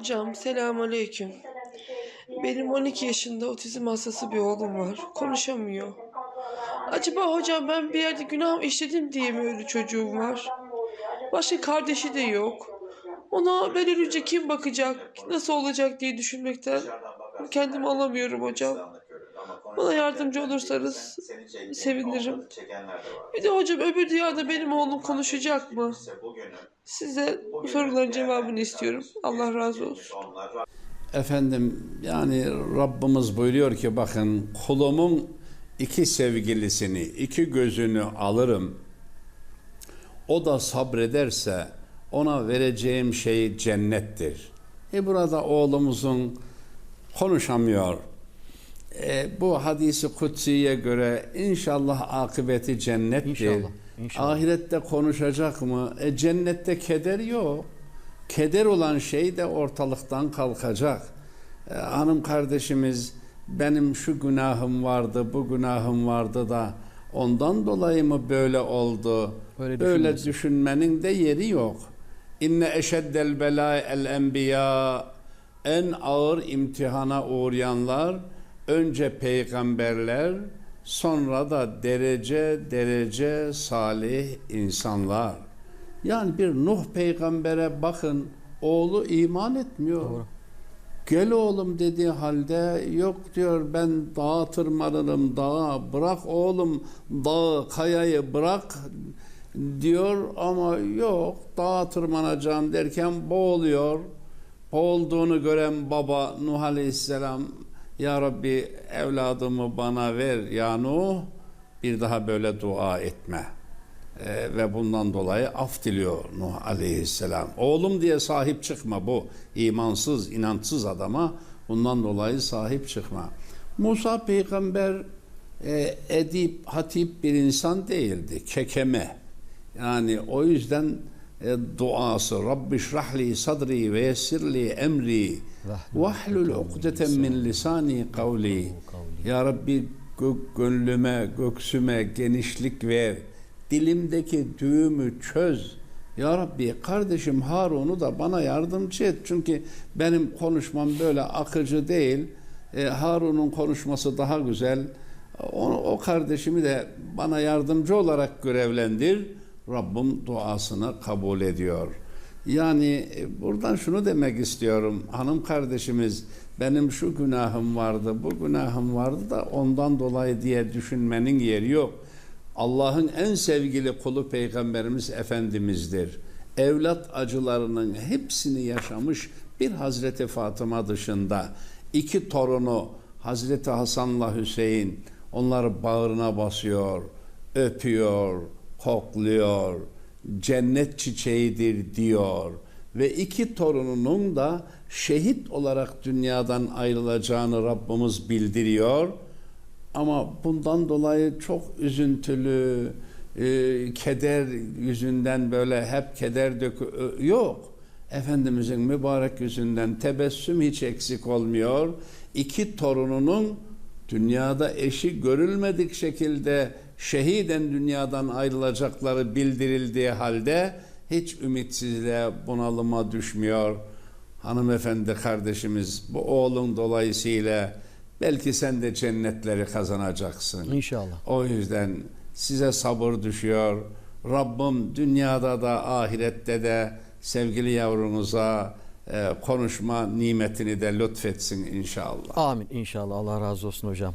Hocam selamünaleyküm. Benim 12 yaşında otizm hastası bir oğlum var. Konuşamıyor. Acaba hocam ben bir yerde günah işledim diye mi öyle çocuğum var? Başka kardeşi de yok. Ona ben ölünce kim bakacak, nasıl olacak diye düşünmekten kendimi alamıyorum hocam. Bana yardımcı olursanız sevinirim. Bir de hocam öbür dünyada benim oğlum konuşacak mı? Size bu soruların cevabını istiyorum. Allah razı olsun. Efendim yani Rabbimiz buyuruyor ki bakın kulumun iki sevgilisini, iki gözünü alırım. O da sabrederse ona vereceğim şey cennettir. E burada oğlumuzun konuşamıyor. E, bu hadisi kutsiye göre inşallah akıbeti cennettir. İnşallah, inşallah. Ahirette konuşacak mı? E, cennette keder yok. Keder olan şey de ortalıktan kalkacak. E, hanım kardeşimiz benim şu günahım vardı, bu günahım vardı da ondan dolayı mı böyle oldu? Öyle böyle düşünmesin. düşünmenin de yeri yok. İnne eşeddel bela el enbiya en ağır imtihana uğrayanlar önce peygamberler sonra da derece derece salih insanlar. Yani bir Nuh peygambere bakın oğlu iman etmiyor. Doğru. Gel oğlum dediği halde yok diyor ben dağa tırmanırım dağa bırak oğlum dağı kayayı bırak diyor ama yok dağa tırmanacağım derken boğuluyor. Boğulduğunu gören baba Nuh Aleyhisselam Ya Rabbi evladımı bana ver ya Nuh bir daha böyle dua etme. Ee, ve bundan dolayı af diliyor Nuh aleyhisselam. Oğlum diye sahip çıkma bu imansız, inançsız adama bundan dolayı sahip çıkma. Musa peygamber e, edip, hatip bir insan değildi. Kekeme. Yani o yüzden duası Rabbi şrahli sadri ve yessirli emri vahlul ukdeten min lisani kavli Ya Rabbi gök, gönlüme, göksüme genişlik ver dilimdeki düğümü çöz. Ya Rabbi kardeşim Harun'u da bana yardımcı et. Çünkü benim konuşmam böyle akıcı değil. E, Harun'un konuşması daha güzel. Onu, o kardeşimi de bana yardımcı olarak görevlendir. Rabbim duasını kabul ediyor. Yani e, buradan şunu demek istiyorum. Hanım kardeşimiz benim şu günahım vardı, bu günahım vardı da ondan dolayı diye düşünmenin yeri yok. Allah'ın en sevgili kulu Peygamberimiz Efendimiz'dir. Evlat acılarının hepsini yaşamış bir Hazreti Fatıma dışında iki torunu Hazreti Hasan'la Hüseyin onları bağrına basıyor, öpüyor, kokluyor, cennet çiçeğidir diyor ve iki torununun da şehit olarak dünyadan ayrılacağını Rabbimiz bildiriyor. Ama bundan dolayı çok üzüntülü, e, keder yüzünden böyle hep keder dökü ö- yok. Efendimizin mübarek yüzünden tebessüm hiç eksik olmuyor. İki torununun dünyada eşi görülmedik şekilde şehiden dünyadan ayrılacakları bildirildiği halde hiç ümitsizliğe, bunalıma düşmüyor. Hanımefendi kardeşimiz bu oğlun dolayısıyla belki sen de cennetleri kazanacaksın. İnşallah. O yüzden size sabır düşüyor. Rabbim dünyada da ahirette de sevgili yavrunuza e, konuşma nimetini de lütfetsin inşallah. Amin inşallah. Allah razı olsun hocam.